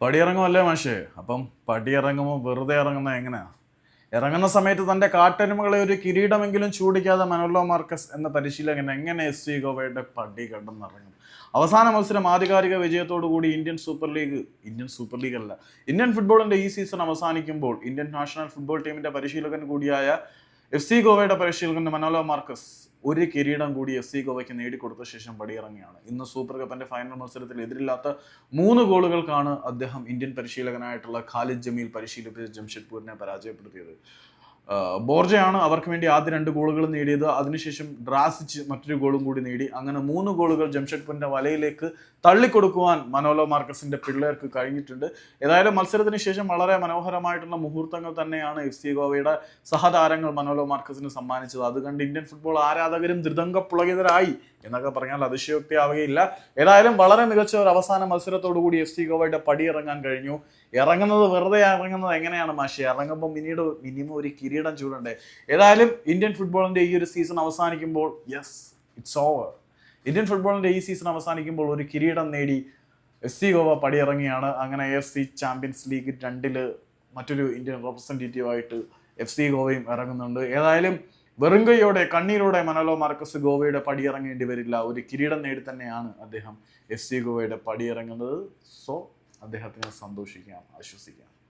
പടിയിറങ്ങുമല്ലേ മാഷേ? അപ്പം പടിയിറങ്ങുമ്പോൾ വെറുതെ ഇറങ്ങുന്ന എങ്ങനെയാ? ഇറങ്ങുന്ന സമയത്ത് തന്റെ കാട്ടരുമകളെ ഒരു കിരീടമെങ്കിലും ചൂടിക്കാതെ മനോലോ മാർക്കസ് എന്ന പരിശീലകൻ എങ്ങനെ എസ് സി ഗോവയുടെ പടി കടന്നിറങ്ങും? അവസാന മത്സരം ആധികാരിക വിജയത്തോടു കൂടി Indian Super League Indian Super League അല്ല ഇന്ത്യൻ ഫുട്ബോളിന്റെ ഈ സീസൺ അവസാനിക്കുമ്പോൾ ഇന്ത്യൻ നാഷണൽ ഫുട്ബോൾ ടീമിന്റെ പരിശീലകൻ കൂടിയായ എഫ് സി ഗോവയുടെ പരിശീലകൻ മനോലോ മാർക്കസ് ഒരു കിരീടം കൂടി എഫ് സി ഗോവയ്ക്ക് നേടിക്കൊടുത്ത ശേഷം പടിയിറങ്ങിയാണ്. ഇന്ന് സൂപ്പർ കപ്പിന്റെ ഫൈനൽ മത്സരത്തിൽ എതിരില്ലാത്ത മൂന്ന് ഗോളുകൾക്കാണ് അദ്ദേഹം ഇന്ത്യൻ പരിശീലകനായിട്ടുള്ള ഖാലിദ് ജമീൽ പരിശീലിപ്പിച്ച ജംഷഡ്പൂരിനെ പരാജയപ്പെടുത്തിയത്. ബോർജയാണ് അവർക്ക് വേണ്ടി ആദ്യ രണ്ട് ഗോളുകൾ നേടിയത്. അതിനുശേഷം ഡ്രാസിച്ച് മറ്റൊരു ഗോളും കൂടി നേടി. അങ്ങനെ മൂന്ന് ഗോളുകൾ ജംഷഡ്പൂരിന്റെ വലയിലേക്ക് തള്ളിക്കൊടുക്കുവാൻ മനോലോ മാർക്കസിന്റെ പിള്ളേർക്ക് കഴിഞ്ഞിട്ടുണ്ട്. ഏതായാലും മത്സരത്തിന് ശേഷം വളരെ മനോഹരമായിട്ടുള്ള മുഹൂർത്തങ്ങൾ തന്നെയാണ് എഫ് സി ഗോവയുടെ സഹതാരങ്ങൾ മനോലോ മാർക്കസിന് സമ്മാനിച്ചത്. അത് കണ്ട് ഇന്ത്യൻ ഫുട്ബോൾ ആരാധകരും ധൃതംഗപ്പുളകിതരായി എന്നൊക്കെ പറഞ്ഞാൽ അതിശയോക്തി ആവുകയില്ല ഏതായാലും വളരെ മികച്ച ഒരു അവസാന മത്സരത്തോടു കൂടി എഫ് സി ഗോവയുടെ പടിയിറങ്ങാൻ കഴിഞ്ഞു. ഇറങ്ങുന്നത് വെറുതെ ഇറങ്ങുന്നത് എങ്ങനെയാണ് മാഷി? ഇറങ്ങുമ്പോൾ പിന്നീട് മിനിമം ഒരു കിരീടം ചൂടണ്ടേ? ഏതായാലും ഇന്ത്യൻ ഫുട്ബോളിന്റെ ഈ ഒരു സീസൺ അവസാനിക്കുമ്പോൾ യെസ് ഇറ്റ്സ് ഓവർ ഇന്ത്യൻ ഫുട്ബോളിന്റെ ഈ സീസൺ അവസാനിക്കുമ്പോൾ ഒരു കിരീടം നേടി എസ് സി ഗോവ പടിയിറങ്ങിയാണ് അങ്ങനെ എഫ് സി ചാമ്പ്യൻസ് ലീഗ് രണ്ടിൽ മറ്റൊരു ഇന്ത്യൻ റെപ്രസെന്റേറ്റീവായിട്ട് എഫ് സി ഗോവയും ഇറങ്ങുന്നുണ്ട്. ഏതായാലും വെറുങ്കയോടെ കണ്ണീരോടെ മനലോ മാർക്കസ് ഗോവയുടെ പടിയിറങ്ങേണ്ടി വരില്ല. ഒരു കിരീടം നേടി തന്നെയാണ് അദ്ദേഹം എഫ് സി ഗോവയുടെ പടിയിറങ്ങുന്നത്. സോ അദ്ദേഹത്തിന് സന്തോഷിക്കാം ആശ്വസിക്കാം.